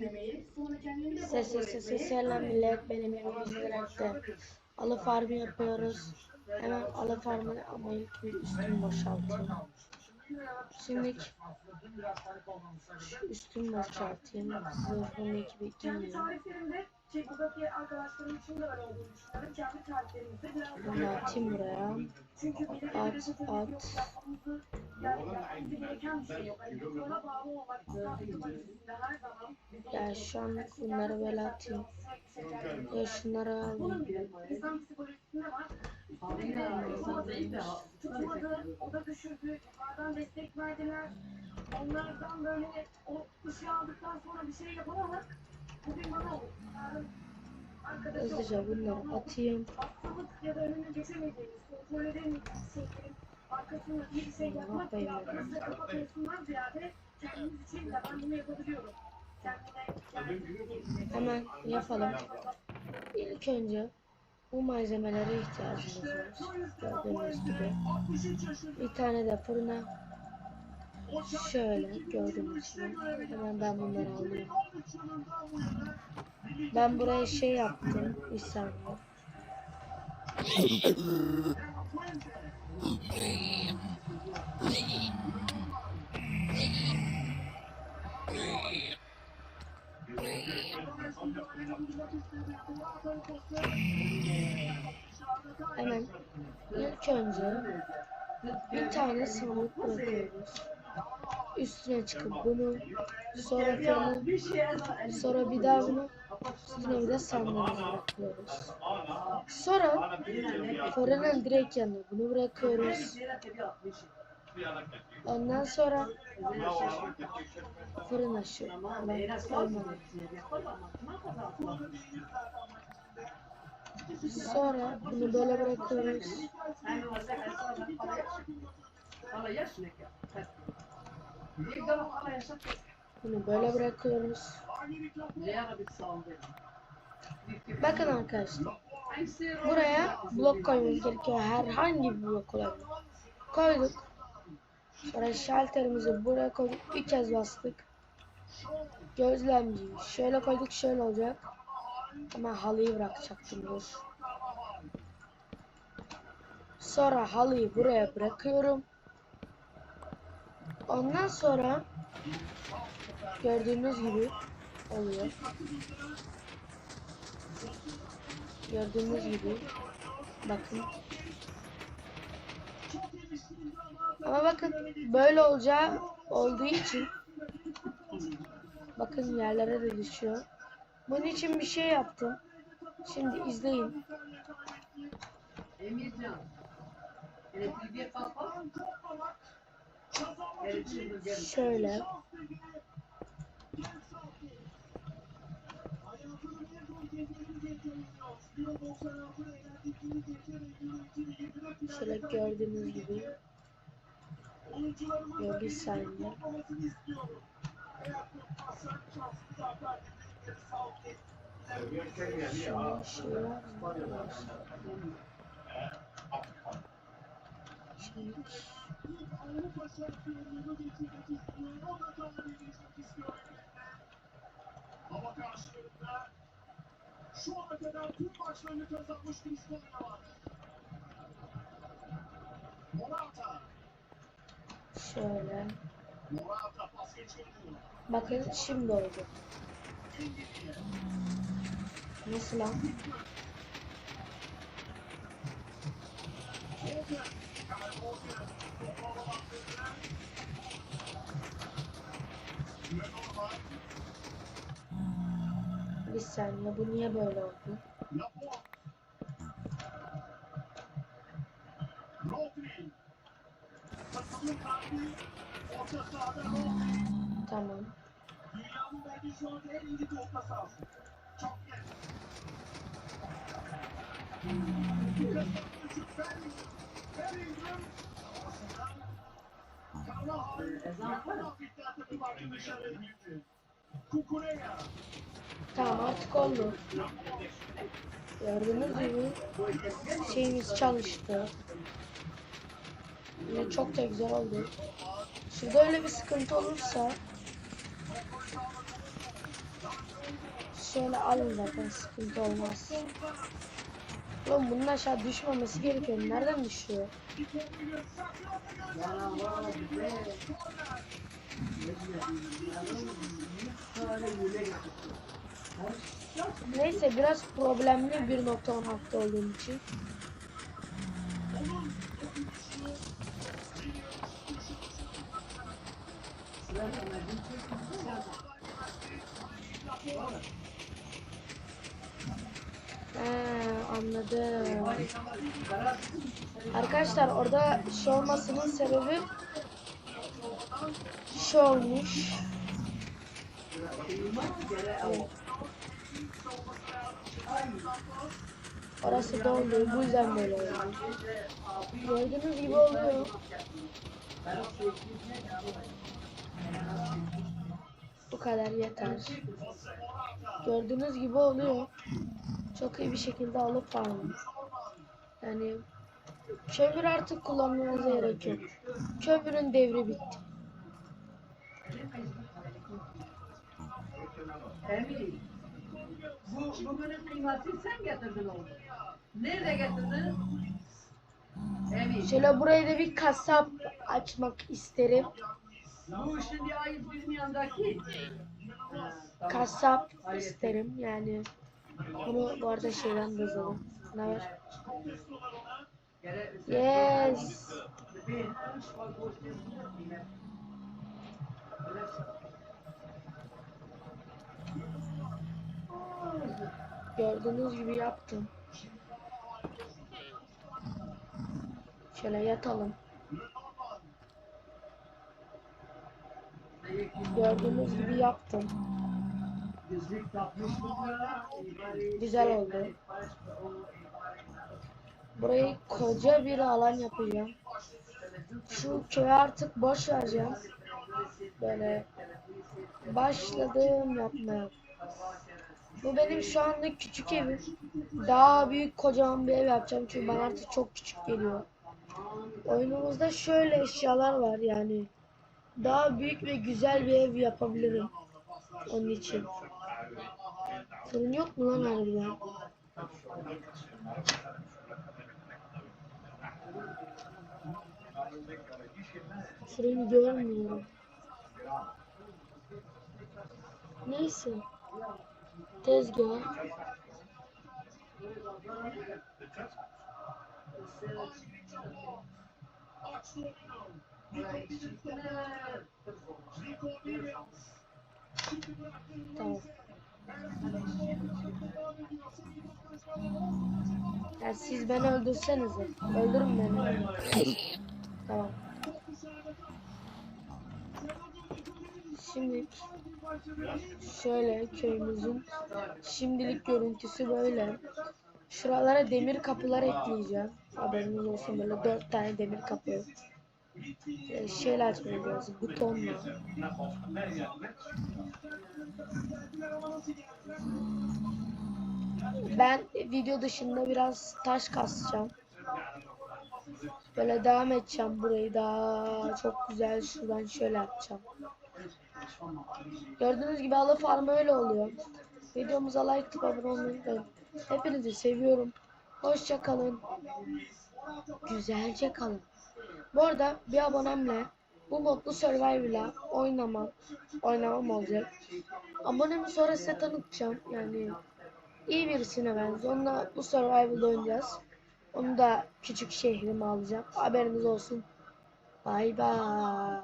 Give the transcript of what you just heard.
dinlemeyi, sonra kendimi de Ses ses ses ses selam millet benim evimizde gerekti. Alı farmı yapıyoruz. Hemen alı farmı ama ilk bir üstümü boşaltayım. Şimdi şu üstümü boşaltayım. Zırhımı iki bir Kendi giyeyim. tariflerimde, şey buradaki arkadaşlarım için de öyle olduğunu düşünüyorum. Kendi tariflerimizde biraz Bunu da atayım buraya. Çünkü bir de At, at. şey Ya şu an bunları böyle atayım. Ya şunları alayım. İslam psikolojisinde var. Tutmadı, o da düşürdü, yukarıdan destek verdiler. Onlardan böyle o ışığı aldıktan sonra bir şey yapamamak bugün bana oldu. Yarın arkadaş. Hızlıca bunları atayım. Hastalık ya da önüne geçemediğimiz, kontrol edemediğimiz şeylerin arkasında bir şey yapmak ya kafa koysundan ziyade kendimiz için de ben bunu yapabiliyorum. Hemen yapalım. İlk önce bu malzemelere ihtiyacımız var. Gördüğünüz gibi. Bir tane de fırına şöyle gördüğünüz gibi. Hemen ben bunları alıyorum. Ben buraya şey yaptım. Bir. Hemen ilk önce bir tane sandık bırakıyoruz. Üstüne çıkıp bunu sonra fırını sonra bir daha bunu üstüne bir de sandalye bırakıyoruz. Sonra fırının direkt yanına bunu bırakıyoruz. Ondan sonra fırın aşı. Sonra bunu böyle bırakıyoruz. Bunu böyle bırakıyoruz. Bakın arkadaşlar. Buraya blok koymamız gerekiyor. Herhangi bir blok olabilir. Koyduk. Sonra şalterimizi buraya koyduk. Bir kez bastık. Gözlemciyi şöyle koyduk şöyle olacak. Ama halıyı bırakacaktım dur. Sonra halıyı buraya bırakıyorum. Ondan sonra gördüğünüz gibi oluyor. Gördüğünüz gibi bakın. Ama bakın böyle olacağı olduğu için bakın yerlere de düşüyor. Bunun için bir şey yaptım. Şimdi izleyin. Emircan. Elektriğe. Şöyle. Şöyle gördüğünüz gibi. Ya bir saniye. Şöyle şey mı? Şimdi Ama karşılarında şu ana kadar tüm maçlarını kazanmış Cristiano var. Morata. şöyle. Morata pas geçirdi. Bakın şimdi oldu. Nasıl lan? Bir saniye bu niye böyle oldu? Tamam. Çok. Tamam artık oldu. Gördüğünüz gibi şeyimiz çalıştı. Yine çok da güzel oldu. Şurada öyle bir sıkıntı olursa şöyle alın zaten sıkıntı olmaz. Oğlum bunun aşağı düşmemesi gerekiyor. Nereden düşüyor? Neyse biraz problemli 1.16 olduğum için. Sıra sana bir çekmişsin. He, anladım. Arkadaşlar orada şey olmasının sebebi şu olmuş. Evet. Orası doldu. Bu yüzden böyle oldu. Gördüğünüz gibi oluyor. Bu kadar yeter. Gördüğünüz gibi oluyor. Çok iyi bir şekilde alıp farmı. Yani kömür artık kullanmanıza gerek yok. Kömürün devri bitti. Emin. Bu bugünün kıymetini sen getirdin oğlum. Nerede getirdin? Emin. Şöyle burayı da bir kasap açmak isterim. Bu şimdi ayıp bizim. Ha, tamam. Kasap isterim yani. Bunu bu arada şeyden de yazalım. Ne var? Yes. Gördüğünüz gibi yaptım. Şöyle yatalım. Gördüğünüz gibi yaptım. Güzel oldu. Burayı koca bir alan yapacağım. Şu köyü artık boş vereceğim. Böyle başladım yapmaya. Bu benim şu anda küçük evim. Daha büyük kocaman bir ev yapacağım çünkü bana artık çok küçük geliyor. Oyunumuzda şöyle eşyalar var yani. Daha büyük ve güzel bir ev yapabilirim. Onun için. Fırın yok mu lan harbiden? Fırını görmüyorum. Neyse. Tezgah. Tamam. Ya siz beni öldürsenize. Öldürün beni. Tamam. Şimdi şöyle köyümüzün şimdilik görüntüsü böyle. Şuralara demir kapılar ekleyeceğim. Haberiniz olsun böyle dört tane demir kapı. Ee, şeyle açmamız lazım. Butonla. Ben video dışında biraz taş kasacağım. Böyle devam edeceğim burayı daha çok güzel şuradan şöyle yapacağım. Gördüğünüz gibi alı farmı öyle oluyor. Videomuza like atıp abone olmayı. Hepinizi seviyorum. Hoşça kalın. Güzelce kalın. Bu arada bir abonemle bu modlu Survivor'la oynamam, oynamam olacak. Abonemi sonra size tanıtacağım. Yani iyi birisine benziyor. Onunla bu Survival'da oynayacağız. Onu da küçük şehrime alacağım. Haberiniz olsun. Bay bay.